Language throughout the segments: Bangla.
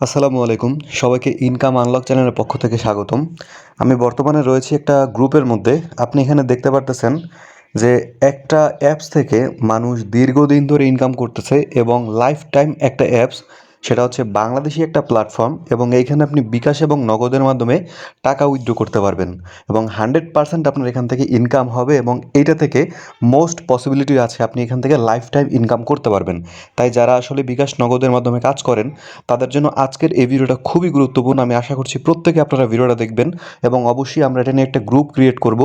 আসসালামু আলাইকুম। সবাইকে ইনকাম আনলক চ্যানেলের পক্ষ থেকে স্বাগতম। আমি বর্তমানে রয়েছি একটা গ্রুপের মধ্যে। আপনি এখানে দেখতে পারতেছেন যে একটা অ্যাপস থেকে মানুষ দীর্ঘদিন ধরে ইনকাম করতেছে এবং লাইফ টাইম একটা অ্যাপস সেটা হচ্ছে বাংলাদেশি একটা প্ল্যাটফর্ম এবং এইখানে আপনি বিকাশ এবং নগদের মাধ্যমে টাকা উইথড্র করতে পারবেন এবং হান্ড্রেড পার্সেন্ট আপনার এখান থেকে ইনকাম হবে এবং এইটা থেকে মোস্ট পসিবিলিটি আছে আপনি এখান থেকে লাইফ টাইম ইনকাম করতে পারবেন। তাই যারা আসলে বিকাশ নগদের মাধ্যমে কাজ করেন, তাদের জন্য আজকের এই ভিডিওটা খুবই গুরুত্বপূর্ণ। আমি আশা করছি প্রত্যেকে আপনারা ভিডিওটা দেখবেন এবং অবশ্যই আমরা এটা নিয়ে একটা গ্রুপ ক্রিয়েট করব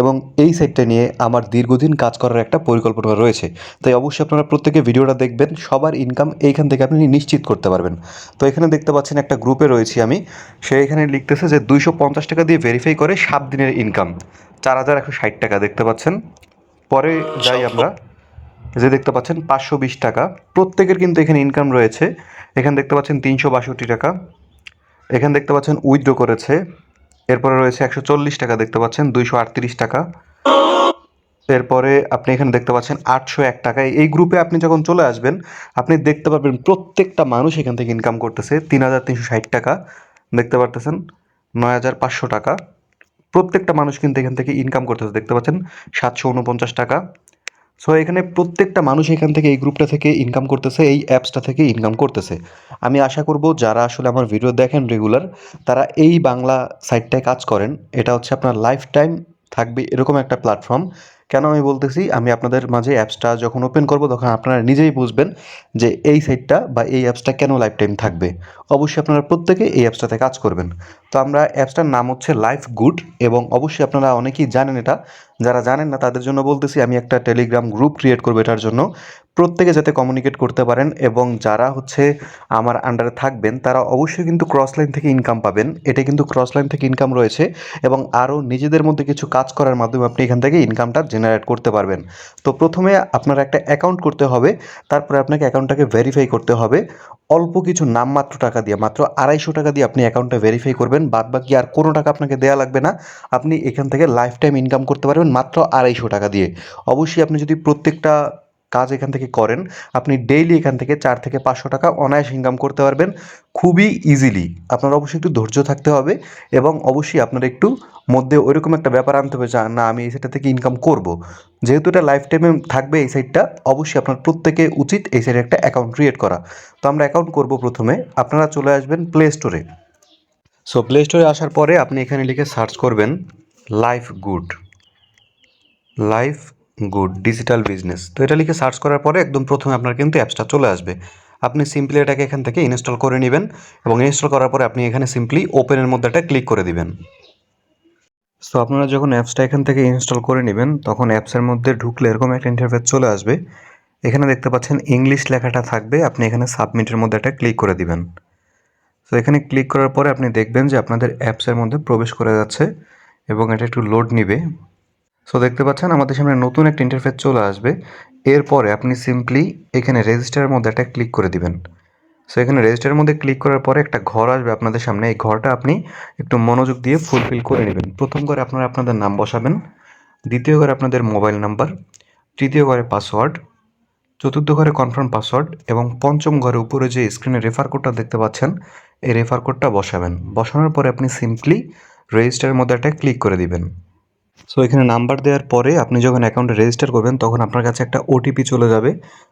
এবং এই সাইটটা নিয়ে আমার দীর্ঘদিন কাজ করার একটা পরিকল্পনা রয়েছে। তাই অবশ্যই আপনারা প্রত্যেকে ভিডিওটা দেখবেন, সবার ইনকাম এইখান থেকে আপনি নিশ্চিত করতে পারবেন। তো এখানে দেখতে পাচ্ছেন একটা গ্রুপে রয়েছি আমি। সে এখানে লিখতেছে যে দুইশো পঞ্চাশ টাকা দিয়ে ভেরিফাই করে সাত দিনের ইনকাম চার হাজার একশো ষাট টাকা দেখতে পাচ্ছেন। পরে যাই আমরা। যে দেখতে পাচ্ছেন পাঁচশো বিশ টাকা। প্রত্যেকের কিন্তু এখানে ইনকাম রয়েছে। এখানে দেখতে পাচ্ছেন তিনশো বাষট্টি টাকা। এখানে দেখতে পাচ্ছেন উইথড্র করেছে। এরপরে রয়েছে একশো চল্লিশ টাকা দেখতে পাচ্ছেন দুইশো আটত্রিশ টাকা। এরপরে আপনি এখানে দেখতে পাচ্ছেন আটশো এক টাকায়। এই গ্রুপে আপনি যখন চলে আসবেন, আপনি দেখতে পারবেন প্রত্যেকটা মানুষ এখান থেকে ইনকাম করতেছে তিন হাজার তিনশো ষাট টাকা। দেখতে পারতেছেন? নয় হাজার পাঁচশো টাকা। প্রত্যেকটা মানুষ কিন্তু এখান থেকে ইনকাম করতেছে। দেখতে পাচ্ছেন? সাতশো উনপঞ্চাশ টাকা। সো এখানে প্রত্যেকটা মানুষ এখান থেকে এই গ্রুপটা থেকে ইনকাম করতেছে, এই অ্যাপসটা থেকে ইনকাম করতেছে। আমি আশা করব যারা আসলে আমার ভিডিও দেখেন রেগুলার তারা এই বাংলা সাইটটায় কাজ করেন। এটা হচ্ছে আপনার লাইফ টাইম থাকবে এরকম একটা প্ল্যাটফর্ম কেন আমি বলতেছি? আমি আপনাদের মাঝে অ্যাপসটা যখন ওপেন করব, তখন আপনারা নিজেই বুঝবেন যে এই সাইটটা বা এই অ্যাপসটা কেন লাইফ টাইম থাকবে। অবশ্যই আপনারা প্রত্যেকে এই অ্যাপসটাতে কাজ করবেন। তো আমরা অ্যাপসটার নাম হচ্ছে লাইফ গুড এবং অবশ্যই আপনারা অনেকেই জানেন এটা। যারা জানেন না, তাদের জন্য বলতেছি, আমি একটা টেলিগ্রাম গ্রুপ ক্রিয়েট করব এটার জন্য। প্রত্যেকে যাতে কমিউনিকেট করতে পারেন এবং যারা হচ্ছে আমার আন্ডারে থাকবেন, তারা অবশ্যই কিন্তু ক্রস লাইন থেকে ইনকাম পাবেন। এটা কিন্তু ক্রস লাইন থেকে ইনকাম রয়েছে এবং আরও নিজেদের মধ্যে কিছু কাজ করার মাধ্যমে আপনি এখান থেকে ইনকামটা জেনারেট করতে পারবেন। তো প্রথমে আপনার একটা অ্যাকাউন্ট করতে হবে, তারপরে আপনাকে অ্যাকাউন্টটাকে ভেরিফাই করতে হবে। অল্প কিছু নামমাত্র টাকা দিয়ে, মাত্র আড়াইশো টাকা দিয়ে আপনি অ্যাকাউন্টটা ভেরিফাই করবেন। বাদ বাকি আর কোনো টাকা আপনাকে দেওয়া লাগবে না। আপনি এখান থেকে লাইফ টাইম ইনকাম করতে পারবেন। মাত্র আড়াইশো টাকা দিয়ে। অবশ্যই আপনি যদি প্রত্যেকটা কাজ এখান থেকে করেন, আপনি ডেইলি এখান থেকে চার থেকে পাঁচশো টাকা অনায়াস ইনকাম করতে পারবেন খুবই ইজিলি আপনার অবশ্যই একটু ধৈর্য থাকতে হবে এবং অবশ্যই আপনার একটু মধ্যে ওইরকম একটা ব্যাপার আনতে হবে যা, না, আমি এই সাইটটা থেকে ইনকাম করব। যেহেতু এটা লাইফ টাইমে থাকবে এই সাইডটা অবশ্যই আপনার প্রত্যেকে উচিত এই সাইডে একটা অ্যাকাউন্ট ক্রিয়েট করা। তো আমরা অ্যাকাউন্ট করব প্রথমে। আপনারা চলে আসবেন প্লে স্টোরে সো প্লে স্টোরে আসার পরে আপনি এখানে লিখে সার্চ করবেন life good life good, digital business. তো এটা লিখে সার্চ করার পরে একদম প্রথমে আপনার কিন্তু অ্যাপসটা চলে আসবে। আপনি সিম্পলি এটাকে এখান থেকে ইনস্টল করে নেবেন এবং ইনস্টল করার পরে আপনি এখানে সিম্পলি ওপেনের মধ্যে একটা ক্লিক করে দিবেন। সো আপনারা যখন অ্যাপসটা এখান থেকে ইনস্টল করে নেবেন, তখন অ্যাপসের মধ্যে ঢুকলে এরকম একটা ইন্টারফেস চলে আসবে। এখানে দেখতে পাচ্ছেন ইংলিশ লেখাটা থাকবে, আপনি এখানে সাবমিটের মধ্যে একটা ক্লিক করে দিবেন। তো এখানে ক্লিক করার পরে আপনি দেখবেন যে আপনাদের অ্যাপসের মধ্যে প্রবেশ করে যাচ্ছে এবং এটা একটু লোড নিবে। সো দেখতে পাচ্ছেন, আমাদের সামনে নতুন একটা ইন্টারফেস চলে আসবে। এরপরে আপনি সিম্পলি এখানে রেজিস্টারের মধ্যে একটা ক্লিক করে দিবেন। সো এখানে রেজিস্টারের মধ্যে ক্লিক করার পরে একটা ঘর আসবে আপনাদের সামনে। এই ঘরটা আপনি একটু মনোযোগ দিয়ে ফুলফিল করে নেবেন। প্রথম ঘরে আপনারা আপনাদের নাম বসাবেন। দ্বিতীয় ঘরে আপনাদের মোবাইল নাম্বার তৃতীয় ঘরে পাসওয়ার্ড চতুর্থ ঘরে কনফার্ম পাসওয়ার্ড এবং পঞ্চম ঘরে উপরে যে স্ক্রিনে রেফার কোডটা দেখতে পাচ্ছেন, এই রেফার কোডটা বসাবেন। বসানোর পরে আপনি সিম্পলি রেজিস্টারের মধ্যে একটা ক্লিক করে দিবেন। সো এখানে নাম্বার দেওয়ার পরে আপনি যখন অ্যাকাউন্টে রেজিস্টার করবেন, তখন আপনার কাছে একটা ওটিপি চলে যাবে।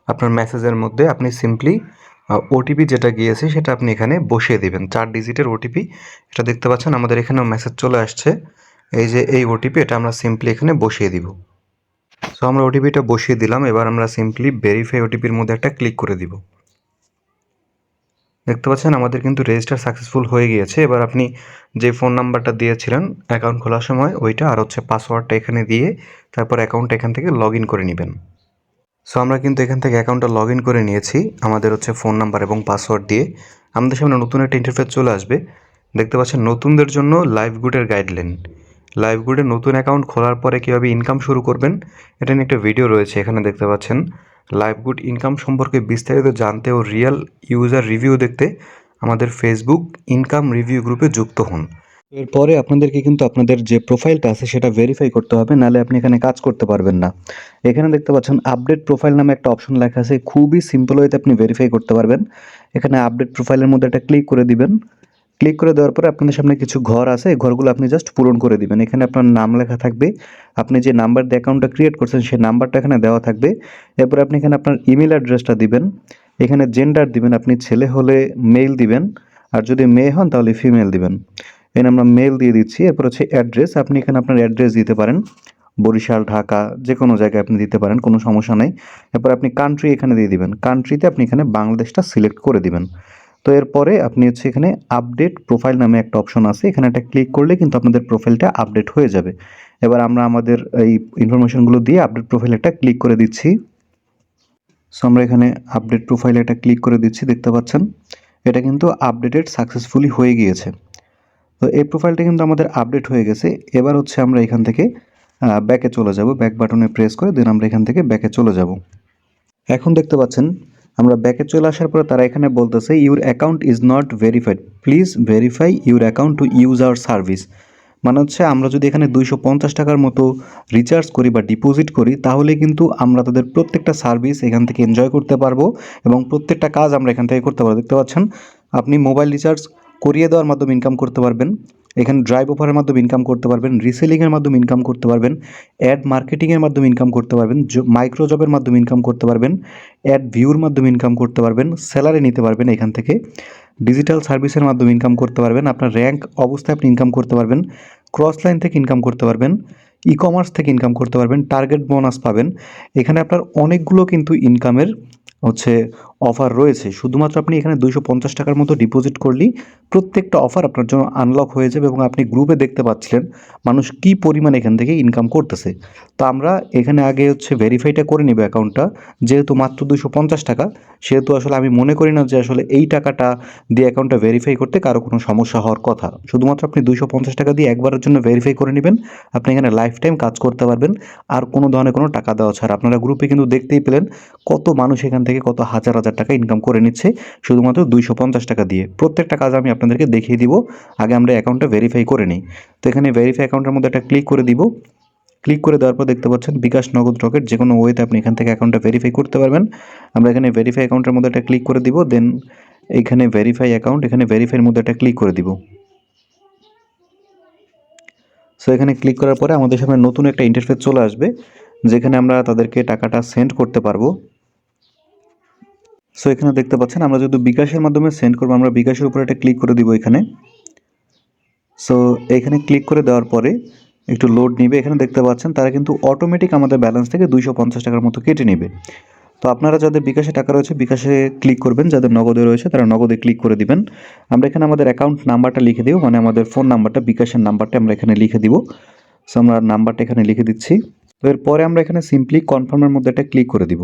আপনার মেসেজের মধ্যে আপনি সিম্পলি ওটিপি যেটা গিয়েছে, সেটা আপনি এখানে বসিয়ে দিবেন। চার ডিজিটের ওটিপি এটা দেখতে পাচ্ছেন, আমাদের এখানেও মেসেজ চলে আসছে। এই যে এই ওটিপি এটা আমরা সিম্পলি এখানে বসিয়ে দিব। সো আমরা ওটিপিটা বসিয়ে দিলাম। এবার আমরা সিম্পলি ভেরিফাই ওটিপির মধ্যে একটা ক্লিক করে দিব। দেখতে পাচ্ছেন, আমাদের কিন্তু রেজিস্টার সাকসেসফুল হয়ে গিয়েছে। এবার আপনি যে ফোন নাম্বারটা দিয়েছিলেন অ্যাকাউন্ট খোলার সময়, ওইটা আর হচ্ছে পাসওয়ার্ডটা এখানে দিয়ে তারপর অ্যাকাউন্টটা এখান থেকে লগ ইন করে নেবেন। সো আমরা কিন্তু এখান থেকে অ্যাকাউন্টটা লগ ইন করে নিয়েছি, আমাদের হচ্ছে ফোন নাম্বার এবং পাসওয়ার্ড দিয়ে। আমাদের সামনে নতুন একটা ইন্টারফেস চলে আসবে। দেখতে পাচ্ছেন, নতুনদের জন্য লাইভ গুডের গাইডলাইন লাইভ গুডে নতুন অ্যাকাউন্ট খোলার পরে কীভাবে ইনকাম শুরু করবেন, এটা নিয়ে একটা ভিডিও রয়েছে, এখানে দেখতে পাচ্ছেন। লাইভ গুড ইনকাম সম্পর্কে বিস্তারিত জানতে ও রিয়েল ইউজার রিভিউ দেখতে আমাদের ফেসবুক ইনকাম রিভিউ গ্রুপে যুক্ত হন। এরপরে আপনাদেরকে কিন্তু আপনাদের যে প্রোফাইলটা আছে সেটা ভেরিফাই করতে হবে, নাহলে আপনি এখানে কাজ করতে পারবেন না। এখানে দেখতে পাচ্ছেন আপডেট প্রোফাইল নামে একটা অপশন লেখা আছে, খুবই সিম্পল ওয়েতে আপনি ভেরিফাই করতে পারবেন। এখানে আপডেট প্রোফাইলের মধ্যে একটা ক্লিক করে দিবেন। ক্লিক করে দেওয়ার পরে আপনাদের সামনে কিছু ঘর আছে, এই ঘরগুলো আপনি জাস্ট পূরণ করে দিবেন। এখানে আপনার নাম লেখা থাকবে, আপনি যে নাম্বার দিয়ে অ্যাকাউন্টটা ক্রিয়েট করছেন সেই নাম্বারটা এখানে দেওয়া থাকবে। এরপর আপনি এখানে আপনার ইমেল অ্যাড্রেসটা দিবেন। এখানে জেন্ডার দিবেন, আপনি ছেলে হলে মেল দিবেন, আর যদি মেয়ে হন তাহলে ফিমেল দিবেন। এখানে আমরা মেল দিয়ে দিচ্ছি, এরপর হচ্ছে অ্যাড্রেস আপনি এখানে আপনার অ্যাড্রেস দিতে পারেন। বরিশাল, ঢাকা যে কোনো জায়গায় আপনি দিতে পারেন, কোনো সমস্যা নেই। এরপর আপনি কান্ট্রি এখানে দিয়ে দিবেন। কান্ট্রিতে আপনি এখানে বাংলাদেশটা সিলেক্ট করে দিবেন। তো এরপরে আপনি হচ্ছে এখানে আপডেট প্রোফাইল নামে একটা অপশন আছে। এখানে একটা ক্লিক করলে কিন্তু আপনাদের প্রোফাইলটা আপডেট হয়ে যাবে। এবার আমরা আমাদের এই ইনফরমেশনগুলো দিয়ে আপডেট প্রোফাইল একটা ক্লিক করে দিচ্ছি। সো আমরা এখানে আপডেট প্রোফাইলে একটা ক্লিক করে দিচ্ছি, দেখতে পাচ্ছেন? এটা কিন্তু আপডেটেড সাকসেসফুলি হয়ে গিয়েছে। তো এই প্রোফাইলটা কিন্তু আমাদের আপডেট হয়ে গেছে। এবার হচ্ছে আমরা এখান থেকে ব্যাকে চলে যাব। ব্যাক বাটনে প্রেস করে দেন আমরা এখান থেকে ব্যাকে চলে যাব। এখন দেখতে পাচ্ছেন আমরা ব্যাকে চলে আসার পরে তারা এখানে বলতেছে your account is not verified please verify your account to use our service মানে হচ্ছে আমরা যদি এখানে দুইশো পঞ্চাশ টাকার মতো রিচার্জ করি বা ডিপোজিট করি, তাহলে কিন্তু আমরা তাদের প্রত্যেকটা সার্ভিস এখান থেকে এনজয় করতে পারব এবং প্রত্যেকটা কাজ আমরা এখান থেকে করতে পারব। দেখতে পাচ্ছেন, আপনি মোবাইল রিচার্জ করিয়ে দেওয়ার মাধ্যমে ইনকাম করতে পারবেন। এখানে ড্রাইভ অফারের মাধ্যমে ইনকাম করতে পারবেন রিসেলিংয়ের মাধ্যমে ইনকাম করতে পারবেন অ্যাড মার্কেটিংয়ের মাধ্যমে ইনকাম করতে পারবেন মাইক্রো জবের মাধ্যমে ইনকাম করতে পারবেন অ্যাড ভিউর মাধ্যমে ইনকাম করতে পারবেন স্যালারি নিতে পারবেন এখান থেকে ডিজিটাল সার্ভিসের মাধ্যমে ইনকাম করতে পারবেন, আপনার র্যাঙ্ক অবস্থায় আপনি ইনকাম করতে পারবেন ক্রস লাইন থেকে ইনকাম করতে পারবেন ই কমার্স থেকে ইনকাম করতে পারবেন টার্গেট বোনাস পাবেন, এখানে আপনার অনেকগুলো কিন্তু ইনকামের হচ্ছে অফার রয়েছে। শুধুমাত্র আপনি এখানে দুইশো পঞ্চাশ টাকার মতো ডিপোজিট করলেই প্রত্যেকটা অফার আপনার জন্য আনলক হয়ে যাবে এবং আপনি গ্রুপে দেখতে পাচ্ছিলেন মানুষ কি পরিমাণ এখান থেকে ইনকাম করতেছে। তো আমরা এখানে আগে হচ্ছে ভেরিফাইটা করে নেব অ্যাকাউন্টটা যেহেতু মাত্র দুশো পঞ্চাশ টাকা, সেহেতু আসলে আমি মনে করি না যে আসলে এই টাকাটা দিয়ে অ্যাকাউন্টটা ভেরিফাই করতে কারও কোনো সমস্যা হওয়ার কথা। শুধুমাত্র আপনি দুইশো পঞ্চাশ টাকা দিয়ে একবারের জন্য ভেরিফাই করে নেবেন। আপনি এখানে লাইফ টাইম কাজ করতে পারবেন। আর কোনো ধরনের কোনো টাকা দেওয়া ছাড়া। আপনারা গ্রুপে কিন্তু দেখতেই পেলেন কত মানুষ এখান থেকে কত হাজার হাজার টাকা ইনকাম করে নিচ্ছে, শুধুমাত্র দুইশো পঞ্চাশ টাকা দিয়ে। প্রত্যেকটা কাজ আমি আপনাদেরকে দেখিয়ে দিব, আগে আমরা অ্যাকাউন্টটা ভেরিফাই করে নিই। তো এখানে ভেরিফাই অ্যাকাউন্টের মধ্যে একটা ক্লিক করে দিব। ক্লিক করে দেওয়ার পর দেখতে পাচ্ছেন বিকাশ নগদ রকেট যে কোনো ওয়েতে আপনি এখান থেকে অ্যাকাউন্টটা ভেরিফাই করতে পারবেন। আমরা এখানে ভেরিফাই অ্যাকাউন্টের মধ্যে একটা ক্লিক করে দিব দেন এখানে ভেরিফাই অ্যাকাউন্ট এখানে ভেরিফাইয়ের মধ্যে একটা ক্লিক করে দিব। সো এখানে ক্লিক করার পরে আমাদের সামনে নতুন একটা ইন্টারফেস চলে আসবে, যেখানে আমরা তাদেরকে টাকাটা সেন্ড করতে পারব। সো এখানে দেখতে পাচ্ছেন, আমরা যেহেতু বিকাশের মাধ্যমে সেন্ড করব, আমরা বিকাশের উপরে একটা ক্লিক করে দিব এখানে। সো এখানে ক্লিক করে দেওয়ার পরে একটু লোড নিবে। এখানে দেখতে পাচ্ছেন, তারা কিন্তু অটোমেটিক আমাদের ব্যালেন্স থেকে দুইশো পঞ্চাশ টাকার মতো কেটে নেবে। তো আপনারা যাদের বিকাশে টাকা রয়েছে, বিকাশে ক্লিক করবেন, যাদের নগদে রয়েছে, তারা নগদে ক্লিক করে দিবেন। আমরা এখানে আমাদের অ্যাকাউন্ট নাম্বারটা লিখে দিব মানে আমাদের ফোন নাম্বারটা বিকাশের নাম্বারটা আমরা এখানে লিখে দিব। সো আমরা নাম্বারটা এখানে লিখে দিচ্ছি। তো এরপরে আমরা এখানে সিম্পলি কনফার্মের মধ্যে একটা ক্লিক করে দিব।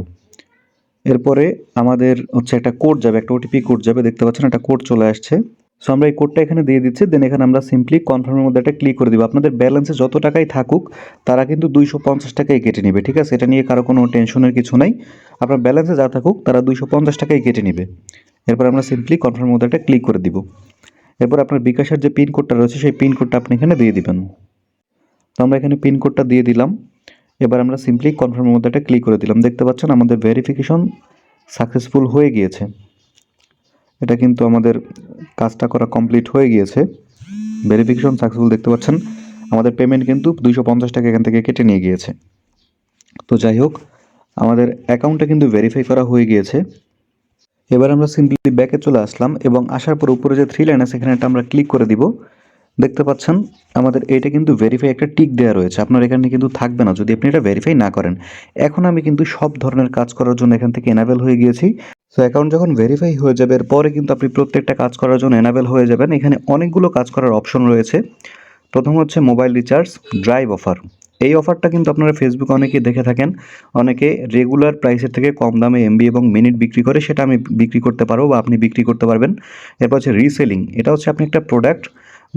এরপরে আমাদের হচ্ছে একটা কোড যাবে, একটা ওটিপি কোড যাবে, দেখতে পাচ্ছেন একটা কোড চলে আসছে। সো আমরা এই কোডটা এখানে দিয়ে দিচ্ছি দেন এখানে আমরা সিম্পলি কনফার্মের মধ্যে একটা ক্লিক করে দিব। আপনাদের ব্যালেন্সে যত টাকাই থাকুক, তারা কিন্তু দুইশো পঞ্চাশ টাকাই কেটে নেবে, ঠিক আছে? এটা নিয়ে কারও কোনো টেনশনের কিছু নাই। আপনার ব্যালেন্সে যা থাকুক, তারা দুইশো পঞ্চাশ টাকাই কেটে নেবে। এরপর আমরা সিম্পলি কনফার্মের মধ্যে একটা ক্লিক করে দিব। এরপর আপনার বিকাশের যে পিন কোডটা রয়েছে, সেই পিন কোডটা আপনি এখানে দিয়ে দিবেন। তো আমরা এখানে পিন কোডটা দিয়ে দিলাম। এবার আমরা সিম্পলি কনফার্মের মধ্যে একটা ক্লিক করে দিলাম। দেখতে পাচ্ছেন আমাদের ভেরিফিকেশন সাকসেসফুল হয়ে গিয়েছে। এটা কিন্তু আমাদের কাজটা করা কমপ্লিট হয়ে গিয়েছে। ভেরিফিকেশন সাকসেসফুল দেখতে পাচ্ছেন। আমাদের পেমেন্ট কিন্তু দুইশো পঞ্চাশ টাকা এখান থেকে কেটে নিয়ে গিয়েছে। তো যাই হোক, আমাদের অ্যাকাউন্টটা কিন্তু ভেরিফাই করা হয়ে গিয়েছে। এবার আমরা সিম্পলি ব্যাকে চলে আসলাম এবং আসার পর উপরে যে থ্রি লাইন আছে, এখানে একটা আমরা ক্লিক করে দিব। দেখতে পাচ্ছেন, আমাদের এটা কিন্তু ভেরিফাই একটা টিক দেওয়া রয়েছে। আপনার এখানে কিন্তু থাকবে না, যদি আপনি এটা ভেরিফাই না করেন। এখন আমি কিন্তু সব ধরনের কাজ করার জন্য এখান থেকে এনাবেল হয়ে গিয়েছি। সো অ্যাকাউন্ট যখন ভেরিফাই হয়ে যাবে, এরপরে কিন্তু আপনি প্রত্যেকটা কাজ করার জন্য এনাবেল হয়ে যাবেন। এখানে অনেকগুলো কাজ করার অপশন রয়েছে। প্রথম হচ্ছে মোবাইল রিচার্জ ড্রাইভ অফার এই অফারটা কিন্তু আপনারা ফেসবুকে অনেকে দেখে থাকেন। অনেকে রেগুলার প্রাইসের থেকে কম দামে এমবি এবং মিনিট বিক্রি করে, সেটা আমি বিক্রি করতে পারব বা আপনি বিক্রি করতে পারবেন। এরপর হচ্ছে রিসেলিং এটা হচ্ছে আপনি একটা প্রোডাক্ট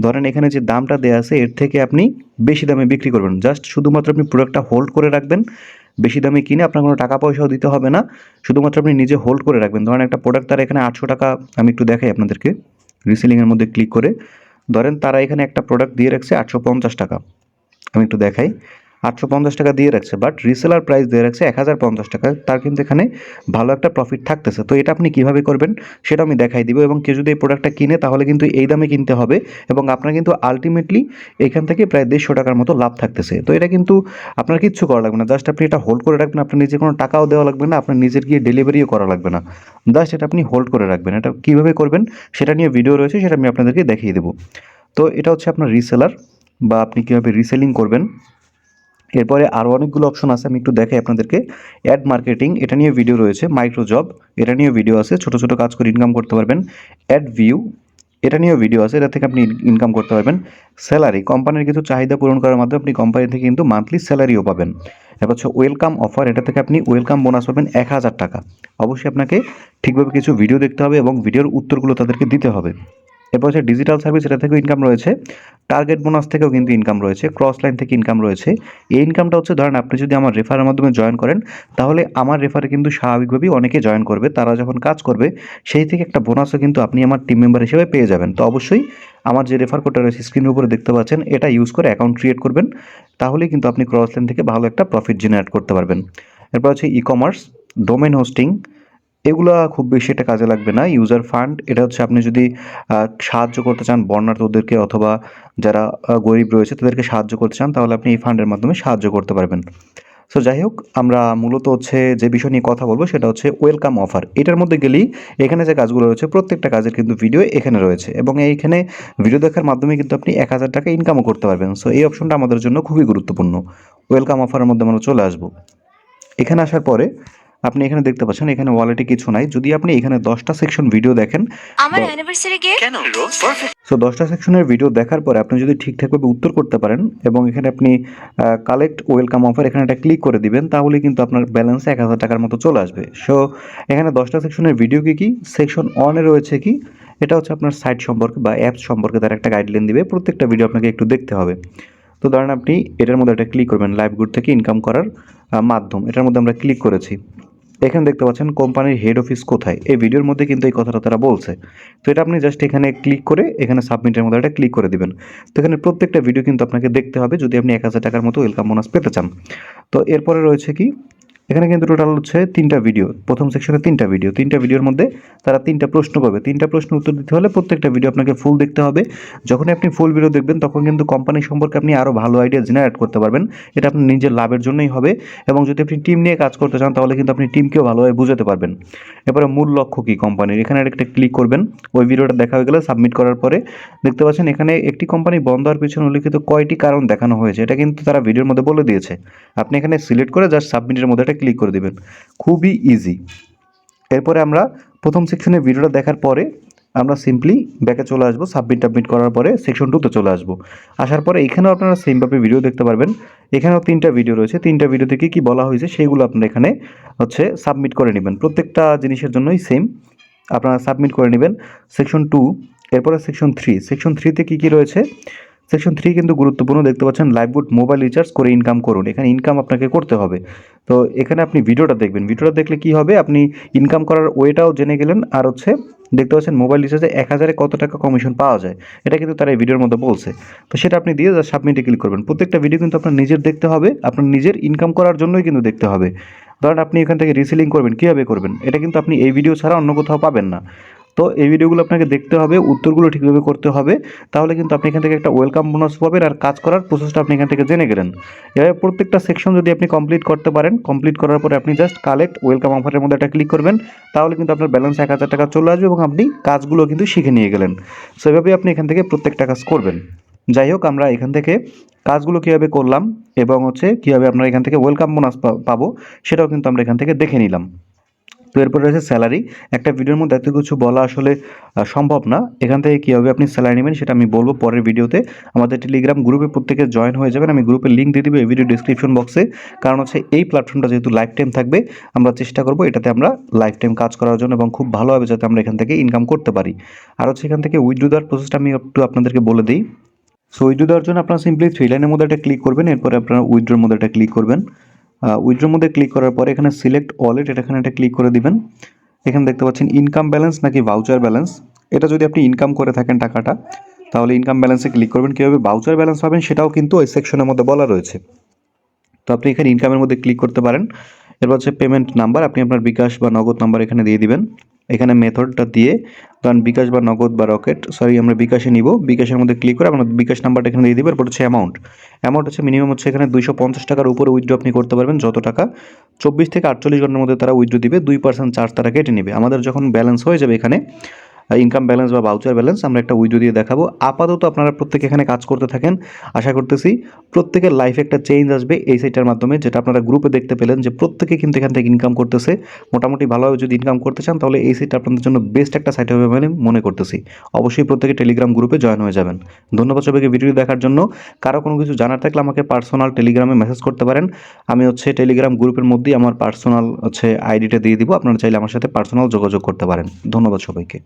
ধরেন এখানে যে দামটা দেওয়া আছে, এর থেকে আপনি বেশি দামে বিক্রি করবেন। জাস্ট শুধুমাত্র আপনি প্রোডাক্টটা হোল্ড করে রাখবেন। বেশি দামে কিনে আপনার কোনো টাকা পয়সাও দিতে হবে না। শুধুমাত্র আপনি নিজে হোল্ড করে রাখবেন। ধরেন একটা প্রোডাক্ট তারা এখানে আটশো টাকা, আমি একটু দেখাই আপনাদেরকে। রিসেলিংয়ের মধ্যে ক্লিক করে। ধরেন তারা এখানে একটা প্রোডাক্ট দিয়ে রাখছে আটশো পঞ্চাশ টাকা। আমি একটু দেখাই। আটশো পঞ্চাশ টাকা দিয়ে রাখছে বাট রিসেলার প্রাইস দিয়ে রাখছে এক হাজার পঞ্চাশ টাকা। তার কিন্তু এখানে ভালো একটা প্রফিট থাকতেছে। তো এটা আপনি কীভাবে করবেন সেটা আমি দেখাই দিব এবং কেউ যদি এই প্রোডাক্টটা কিনে, তাহলে কিন্তু এই দামে কিনতে হবে এবং আপনার কিন্তু আলটিমেটলি এখান থেকে প্রায় দেড়শো টাকার মতো লাভ থাকতেছে। তো এটা কিন্তু আপনার কিচ্ছু করা লাগবে না। জাস্ট আপনি এটা হোল্ড করে রাখবেন, আপনার নিজে কোনো টাকাও দেওয়া লাগবে না, আপনার নিজের গিয়ে ডেলিভারিও করা লাগবে না। জাস্ট এটা আপনি হোল্ড করে রাখবেন। এটা কীভাবে করবেন সেটা নিয়ে ভিডিও রয়েছে, সেটা আমি আপনাদেরকে দেখিয়ে দেবো। তো এটা হচ্ছে আপনার রিসেলার বা আপনি কীভাবে রিসেলিং করবেন। এরপরে আরও অনেকগুলো অপশন আছে, আমি একটু দেখাই আপনাদেরকে। অ্যাড মার্কেটিং এটা নিয়ে ভিডিও রয়েছে মাইক্রো জব এটা নিয়ে ভিডিও আছে, ছোটো ছোটো কাজ করে ইনকাম করতে পারবেন। অ্যাড ভিউ এটা নিয়েও ভিডিও আছে, এটা থেকে আপনি ইনকাম করতে পারবেন। স্যালারি কোম্পানির কিছু চাহিদা পূরণ করার মাধ্যমে আপনি কোম্পানি থেকে কিন্তু মান্থলি স্যালারিও পাবেন। এবার হচ্ছে ওয়েলকাম অফার এটা থেকে আপনি ওয়েলকাম বোনাস পাবেন এক হাজার টাকা। অবশ্যই আপনাকে ঠিকভাবে কিছু ভিডিও দেখতে হবে এবং ভিডিওর উত্তরগুলো তাদেরকে দিতে হবে। এরপর হচ্ছে ডিজিটাল সার্ভিস এটা থেকেও ইনকাম রয়েছে। টার্গেট বোনাস থেকেও কিন্তু ইনকাম রয়েছে। ক্রস লাইন থেকে ইনকাম রয়েছে। এই ইনকামটা হচ্ছে, ধরেন আপনি যদি আমার রেফারের মাধ্যমে জয়েন করেন, তাহলে আমার রেফারে কিন্তু স্বাভাবিকভাবেই অনেকে জয়েন করবে। তারা যখন কাজ করবে, সেই থেকে একটা বোনাসও কিন্তু আপনি আমার টিম মেম্বার হিসেবে পেয়ে যাবেন। তো অবশ্যই আমার যে রেফার কোডটা রয়েছে স্ক্রিনের উপরে দেখতে পাচ্ছেন, এটা ইউজ করে অ্যাকাউন্ট ক্রিয়েট করবেন। তাহলেই কিন্তু আপনি ক্রস লাইন থেকে ভালো একটা প্রফিট জেনারেট করতে পারবেন। এরপর হচ্ছে ই কমার্স ডোমেন হোস্টিং এগুলা খুব বেশি একটা কাজে লাগবে না। ইউজার ফান্ড এটা হচ্ছে আপনি যদি সাহায্য করতে চান বর্ণার্থদেরকে অথবা যারা গরিব রয়েছে তাদেরকে সাহায্য করতে চান, তাহলে আপনি এই ফান্ডের মাধ্যমে সাহায্য করতে পারবেন। সো যাই হোক, আমরা মূলত হচ্ছে যে বিষয় নিয়ে কথা বলব সেটা হচ্ছে ওয়েলকাম অফার এটার মধ্যে গেলেই এখানে যে কাজগুলো রয়েছে, প্রত্যেকটা কাজের কিন্তু ভিডিও এখানে রয়েছে এবং এইখানে ভিডিও দেখার মাধ্যমে কিন্তু আপনি এক হাজার টাকা ইনকামও করতে পারবেন। সো এই অপশনটা আমাদের জন্য খুবই গুরুত্বপূর্ণ। ওয়েলকাম অফারের মধ্যে আমরা চলে আসব। এখানে আসার পরে আপনি এখানে দেখতে পাচ্ছেন এখানে ওয়ালেটে কিছু নাই। যদি আপনি এখানে দশটা সেকশন ভিডিও দেখেন আমার অ্যানিভার্সারি গিফট কেন? সো দশটা সেকশনের ভিডিও দেখার পরে আপনি যদি ঠিকঠাকভাবে উত্তর করতে পারেন এবং এখানে আপনি কালেক্ট ওয়েলকাম অফার এখানে একটা ক্লিক করে দিবেন তাহলে কিন্তু আপনার ব্যালেন্স এক হাজার টাকার মতো চলে আসবে। সো এখানে দশটা সেকশনের ভিডিও কি কি? সেকশন ওয়ানে রয়েছে কি? এটা হচ্ছে আপনার সাইট সম্পর্কে বা অ্যাপস সম্পর্কে তার একটা গাইডলাইন দিবে। প্রত্যেকটা ভিডিও আপনাকে একটু দেখতে হবে। তো ধরেন আপনি এটার মধ্যে একটা ক্লিক করবেন লাইভ গুড থেকে ইনকাম করার মাধ্যম। এটার মধ্যে আমরা ক্লিক করেছি। এখানে দেখতে পাচ্ছেন কোম্পানির হেড অফিস কোথায়? এই ভিডিওর মধ্যে কিন্তু এই কথাটা তারা বলছে। তো এটা আপনি জাস্ট এখানে ক্লিক করে এখানে সাবমিটের মধ্যে একটা ক্লিক করে দেবেন। তো এখানে প্রত্যেকটা ভিডিও কিন্তু আপনাকে দেখতে হবে। যদি আপনি এক হাজার টাকার মতো ওয়েলকাম বোনাস পেতে চান। তো এরপরে রয়েছে কি? এখানে কিন্তু টোটাল হচ্ছে তিনটা ভিডিও প্রথম সেকশনে তিনটা ভিডিও তিনটা ভিডিওর মধ্যে তারা তিনটা প্রশ্ন করবে। তিনটা প্রশ্ন উত্তর দিতে হলে প্রত্যেকটা ভিডিও আপনাকে ফুল দেখতে হবে। যখনই আপনি ফুল ভিডিও দেখবেন, তখন কিন্তু কোম্পানি সম্পর্কে আপনি আরও ভালো আইডিয়া জেনারেট করতে পারবেন। এটা আপনার নিজের লাভের জন্যই হবে এবং যদি আপনি টিম নিয়ে কাজ করতে চান, তাহলে কিন্তু আপনি টিমকেও ভালোভাবে বুঝাতে পারবেন। এবারে মূল লক্ষ্য কী কোম্পানির এখানে একটা ক্লিক করবেন। ওই ভিডিওটা দেখা হয়ে গেলে সাবমিট করার পরে দেখতে পাচ্ছেন এখানে একটি কোম্পানি বন্ধ হওয়ার পিছনে উল্লিখিত কয়টি কারণ দেখানো হয়েছে। এটা কিন্তু তারা ভিডিওর মধ্যে বলে দিয়েছে। আপনি এখানে সিলেক্ট করে জাস্ট সাবমিটের মধ্যে ক্লিক করে দেবেন। খুবই ইজি এরপরে আমরা প্রথম সেকশনে ভিডিওটা দেখার পরে আমরা সিম্পলি ব্যাকে চলে আসব সাবমিট টাবমিট করার পরে সেকশন টুতে চলে আসব। আসার পরে এখানেও আপনারা সেমভাবে ভিডিও দেখতে পারবেন। এখানেও তিনটা ভিডিও রয়েছে। তিনটা ভিডিওতে কী কী বলা হয়েছে সেইগুলো আপনারা এখানে হচ্ছে সাবমিট করে নেবেন। প্রত্যেকটা জিনিসের জন্যই সেম আপনারা সাবমিট করে নেবেন। সেকশন টু এরপরে সেকশন থ্রি সেকশন থ্রিতে কী কী রয়েছে? সেকশন থ্রি কিন্তু গুরুত্বপূর্ণ। দেখতে পাচ্ছেন লাইভগুড মোবাইল রিচার্জ করে ইনকাম করুন। এখানে ইনকাম আপনাকে করতে হবে। তো এখানে আপনি ভিডিওটা দেখবেন। ভিডিওটা দেখলে কি হবে? আপনি ইনকাম করার ওয়েটাও জেনে গেলেন। আর হচ্ছে, দেখতে পাচ্ছেন মোবাইল রিচার্জে এক হাজারে কত টাকা কমিশন পাওয়া যায়? এটা কিন্তু তারা এই ভিডিওর মধ্যে বলছে। তো সেটা আপনি দিয়ে জাস্ট সাবমিটে ক্লিক করবেন। প্রত্যেকটা ভিডিও কিন্তু আপনার নিজের দেখতে হবে। আপনার নিজের ইনকাম করার জন্যই কিন্তু দেখতে হবে। ধরেন আপনি এখান থেকে রিসেলিং করবেন। কীভাবে করবেন? এটা কিন্তু আপনি এই ভিডিও ছাড়া অন্য কোথাও পাবেন না। তো এই ভিডিওগুলো আপনাকে দেখতে হবে, উত্তরগুলো ঠিকভাবে করতে হবে, তাহলে কিন্তু আপনি এখান থেকে একটা ওয়েলকাম বোনাস পাবেন আর কাজ করার প্রসেসটা আপনি এখান থেকে জেনে গেলেন। এভাবে প্রত্যেকটা সেকশন যদি আপনি কমপ্লিট করতে পারেন কমপ্লিট করার পরে আপনি জাস্ট কালেক্ট ওয়েলকাম অফারের মধ্যে একটা ক্লিক করবেন, তাহলে কিন্তু আপনার ব্যালেন্স এক হাজার টাকা চলে আসবে এবং আপনি কাজগুলো কিন্তু শিখে নিয়ে গেলেন। সো এভাবেই আপনি এখান থেকে প্রত্যেকটা কাজ করবেন। যাই হোক, আমরা এখান থেকে কাজগুলো কীভাবে করলাম এবং হচ্ছে কীভাবে আমরা এখান থেকে ওয়েলকাম বোনাস পাবো, সেটাও কিন্তু আমরা এখান থেকে দেখে নিলাম। তো এরপর রয়েছে স্যালারি একটা ভিডিওর মধ্যে এত কিছু বলা আসলে সম্ভব না। এখান থেকে কীভাবে আপনি স্যালারি নেবেন সেটা আমি বলব পরের ভিডিওতে আমাদের টেলিগ্রাম গ্রুপে প্রত্যেকে জয়েন হয়ে যাবেন। আমি গ্রুপের লিঙ্ক দিয়ে দেবো এই ভিডিও ডিসক্রিপশন বক্সে কারণ হচ্ছে এই প্ল্যাটফর্মটা যেহেতু লাইফ টাইম থাকবে, আমরা চেষ্টা করব এটাতে আমরা লাইফ টাইম কাজ করার জন্য এবং খুব ভালোভাবে যাতে আমরা এখান থেকে ইনকাম করতে পারি। আর হচ্ছে এখান থেকে উইথড্রো দেওয়ার প্রসেসটা আমি একটু আপনাদেরকে বলে দিই। সো উইথড্রো দেওয়ার জন্য আপনারা সিম্পলি থ্রি লাইনের মধ্যে একটা ক্লিক করবেন। এরপরে আপনারা উইথড্রোর মধ্যে একটা ক্লিক করবেন। উইথড্রোর মধ্যে ক্লিক করার পরে এখানে সিলেক্ট ওয়ালেট এটা এখানে এটা ক্লিক করে দিবেন। এখানে দেখতে পাচ্ছেন ইনকাম ব্যালেন্স নাকি ভাউচার ব্যালেন্স এটা যদি আপনি ইনকাম করে থাকেন টাকাটা, তাহলে ইনকাম ব্যালেন্সে ক্লিক করবেন। কীভাবে ভাউচার ব্যালেন্স পাবেন সেটাও কিন্তু ওই সেকশনের মধ্যে বলা রয়েছে। তো আপনি এখানে ইনকামের মধ্যে ক্লিক করতে পারেন। এরপর হচ্ছে পেমেন্ট নাম্বার আপনি আপনার বিকাশ বা নগদ নাম্বার এখানে দিয়ে দিবেন। এখানে মেথডটা দিয়ে ধরেন বিকাশ বা নগদ বা রকেট সরি আমরা বিকাশে নিব। বিকাশের মধ্যে ক্লিক করে আপনার বিকাশ নাম্বারটা এখানে দিয়ে দিবে, এরপর হচ্ছে অ্যামাউন্ট অ্যামাউন্ট হচ্ছে মিনিমাম হচ্ছে এখানে দুইশো পঞ্চাশ টাকার উপরে উইথড্র আপনি করতে পারবেন, যত টাকা। চব্বিশ থেকে আটচল্লিশ ঘণ্টার মধ্যে তারা উইথড্র দিবে, দুই পার্সেন্ট চার্জ তারা কেটে নেবে। আমাদের যখন ব্যালেন্স হয়ে যাবে এখানে ইনকাম ব্যালেন্স বা ভাউচার ব্যালেন্স আমরা একটা উইডো দিয়ে দেখাবো। আপাতত আপনারা প্রত্যেকে এখানে কাজ করতে থাকেন। আশা করতেছি প্রত্যেকের লাইফে একটা চেঞ্জ আসবে এই সাইটটার মাধ্যমে, যেটা আপনারা গ্রুপে দেখতে পেলেন যে প্রত্যেকে কিন্তু এখান থেকে ইনকাম করতেছে। মোটামুটি ভালোভাবে যদি ইনকাম করতে চান, তাহলে এই সাইটটা আপনাদের জন্য বেস্ট একটা সাইট হবে বলে মনে করতেছি। অবশ্যই প্রত্যেকে টেলিগ্রাম গ্রুপে জয়েন হয়ে যাবেন। ধন্যবাদ সবাইকে ভিডিও দেখার জন্য। কারও কোনো কিছু জানার থাকলে আমাকে পার্সোনাল টেলিগ্রামে মেসেজ করতে পারেন। আমি হচ্ছে টেলিগ্রাম গ্রুপের মধ্যেই আমার পার্সোনাল হচ্ছে আইডিটা দিয়ে দিব। আপনারা চাইলে আমার সাথে পার্সোনাল যোগাযোগ করতে পারেন। ধন্যবাদ সবাইকে।